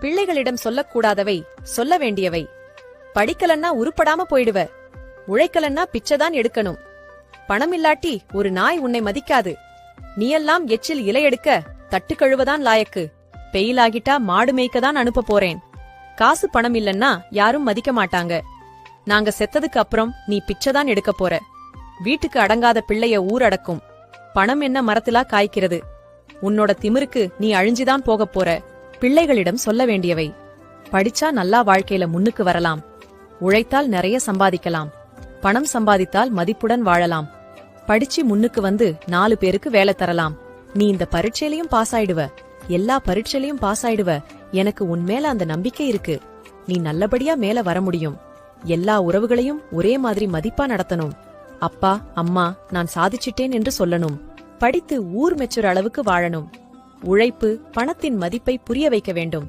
பிள்ளைகளிடம் சொல்லக்கூடாதவை சொல்ல வேண்டியவை. படிக்கலன்னா உருப்படாம போயிடுவ. உழைக்கலன்னா பிச்சைதான் எடுக்கணும். பணம் இல்லாட்டி ஒரு நாய் உன்னை மதிக்காது. நீயெல்லாம் எச்சில் இலை எடுக்க தட்டு கழுவதான் லாயக்கு. பெயிலாகிட்டா மாடு மேய்க்கதான் அனுப்ப போறேன். காசு பணம் இல்லன்னா யாரும் மதிக்க மாட்டாங்க. நாங்க செத்ததுக்கு அப்புறம் நீ பிச்சைதான் எடுக்க போற. வீட்டுக்கு அடங்காத பிள்ளைய ஊரடக்கும் பணம் என்ன மரத்திலா காய்க்கிறது. உன்னோட திமிருக்கு நீ அழிஞ்சுதான் போகப் போற. பிள்ளைகளிடம் சொல்ல வேண்டியவை. படிச்சா நல்லா வாழ்க்கையில முன்னுக்கு வரலாம். உழைத்தால் நிறைய சம்பாதிக்கலாம். பணம் சம்பாதித்தால் மதிப்புடன் வாழலாம். படிச்சு முன்னுக்கு வந்து நாலு பேருக்கு வேலை தரலாம். நீ இந்த பரீட்சையிலயும் பாஸ் ஆயிடுவ. எல்லா பரீட்சையிலயும் பாஸ் ஆயிடுவ. எனக்கு உன்மேல அந்த நம்பிக்கை இருக்கு. நீ நல்லபடியா மேல வர முடியும். எல்லா உறவுகளையும் ஒரே மாதிரி மதிப்பா நடத்தணும். அப்பா அம்மா நான் சாதிச்சிட்டேன் என்று சொல்லணும். படித்து ஊர் மெச்சுற அளவுக்கு வாழணும். உழைப்பு பணத்தின் மதிப்பை புரிய வைக்க வேண்டும்.